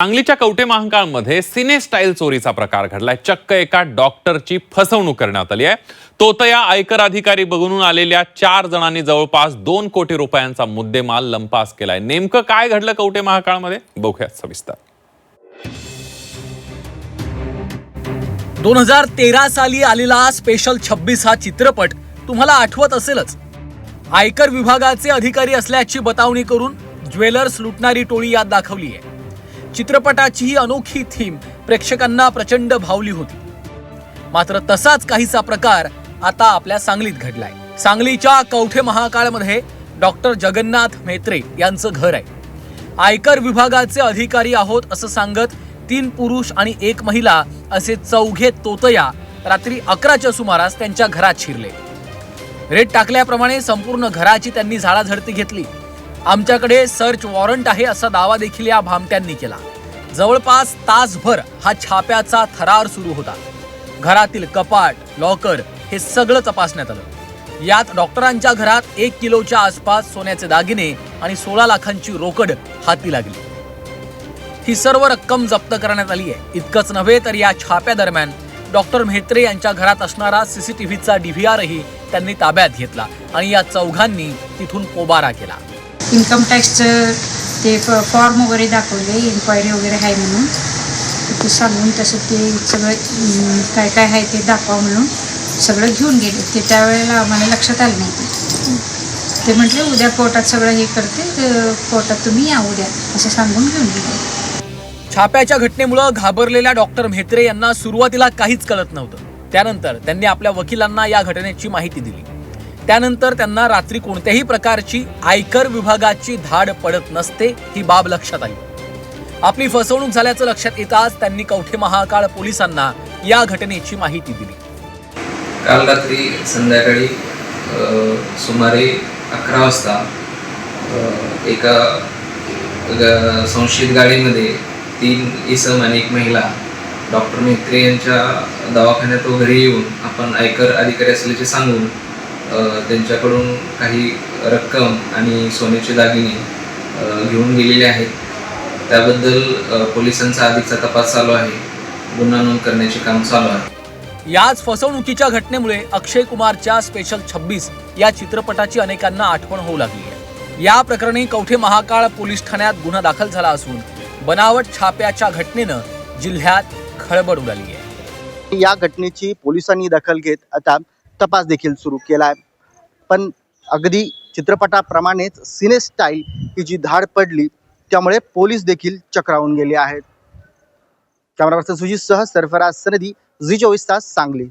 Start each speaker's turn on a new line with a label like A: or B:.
A: सांगलीच्या कवटे महांकाळमध्ये सिने स्टाईल चोरीचा प्रकार घडलाय. चक्क एका डॉक्टरची फसवणूक करण्यात आली आहे. तोतया आयकर अधिकारी बघून आलेल्या चार जणांनी जवळपास दोन कोटी रुपयांचा मुद्देमाल लंपास केलाय. नेमकं काय घडलं कवटे महाकाळमध्ये? बघूयात सविस्तर.
B: दोन हजार तेरा साली आलेला स्पेशल छब्बीस हा चित्रपट तुम्हाला आठवत असेलच. आयकर विभागाचे अधिकारी असल्याची बतावणी करून ज्वेलर्स लुटणारी टोळी यात दाखवली आहे चित्रपटाची ही अनोखी थीम प्रेक्षकांना प्रचंड भावली होती. मात्र तसाच काहीसा प्रकार आता आपल्या सांगलीत घडलाय. सांगलीच्या कवठे महाकाळमध्ये डॉक्टर जगन्नाथ मेत्रे यांचं घर आहे. आयकर विभागाचे अधिकारी आहोत असं सांगत तीन पुरुष आणि एक महिला असे चौघे तोतया रात्री अकराच्या सुमारास त्यांच्या घरात शिरले. रेट टाकल्याप्रमाणे संपूर्ण घराची त्यांनी झाडाझडती घेतली. आमच्याकडे सर्च वॉरंट आहे असा दावा देखील या भामट्यांनी केला. जवळपास तासभर हा छाप्याचा थरार सुरू होता. घरातील कपाट लॉकर हे सगळं तपासण्यात आलं. यात डॉक्टरांच्या घरात एक किलोच्या आसपास सोन्याचे दागिने आणि सोळा लाखांची रोकड हाती लागली. ही सर्व रक्कम जप्त करण्यात आली आहे इतकंच नव्हे तर या छाप्यादरम्यान डॉक्टर म्हेत्रे यांच्या घरात असणारा सीसीटीव्हीचा डीव्हीआरही त्यांनी ताब्यात घेतला आणि या चौघांनी तिथून पोबारा केला.
C: इन्कम टॅक्सचं ते फ- फॉर्म वगैरे दाखवले इन्क्वायरी वगैरे आहे म्हणून. ते सांगून तसं ते सगळं काय काय आहे ते दाखवा म्हणून सगळं घेऊन गेले. ते त्यावेळेला आम्हाला लक्षात आलं नाही ते म्हटले उद्या कोर्टात सगळं हे करते तर कोर्टात तुम्ही या उद्या. असं सांगून घेऊन गेले.
B: छाप्याच्या घटनेमुळं घाबरलेल्या डॉक्टर म्हेत्रे यांना सुरुवातीला काहीच कळत नव्हतं. त्यानंतर त्यांनी आपल्या वकिलांना या घटनेची माहिती दिली. त्यानंतर त्यांना रात्री कोणत्याही प्रकारची आयकर विभागाची धाड पडत नसते ही बाब लक्षात आली. आपली फसवणूक झाल्याचं लक्षात येताच त्यांनी कवठे महाकाळ पोलिसांना या घटनेची माहिती दिली.
D: काल रात्री संध्याकाळी सुमारे अकरा वाजता एका संशयित गाडीमध्ये तीन इसम आणि एक महिला डॉक्टर मेत्रे यांच्या दवाखान्यात वगैरे येऊन आपण आयकर अधिकारी असल्याचे सांगून त्यांच्याकडून काही रक्कम आणि सोन्याचे दागिने घेऊन गेलेले आहेत. त्याबद्दल पोलिसांचा अधिकचा तपास चालू आहे. गुन्हा नोंद करण्याचे काम चालू आहे.
B: याच फसवणुकीच्या घटनेमुळे अक्षय कुमारच्या स्पेशल छब्बीस या चित्रपटाची अनेकांना आठवण होऊ लागली आहे. या प्रकरणी कवठे महाकाळ पोलीस ठाण्यात गुन्हा दाखल झाला असून बनावट छाप्याच्या घटनेनं जिल्ह्यात खळबळ उडाली आहे.
E: या घटनेची पोलिसांनी दखल घेत आता तपास देखील सुरू केला आहे पण अगदी चित्रपटाप्रमाणेच सिनेस्टाईल ही जी धाड पडली त्यामुळे पोलीस देखील चक्रावून गेले आहेत. कॅमेरा पर्सन सुजित सह सरफराज सनदी झी चोवीस तास सांगली.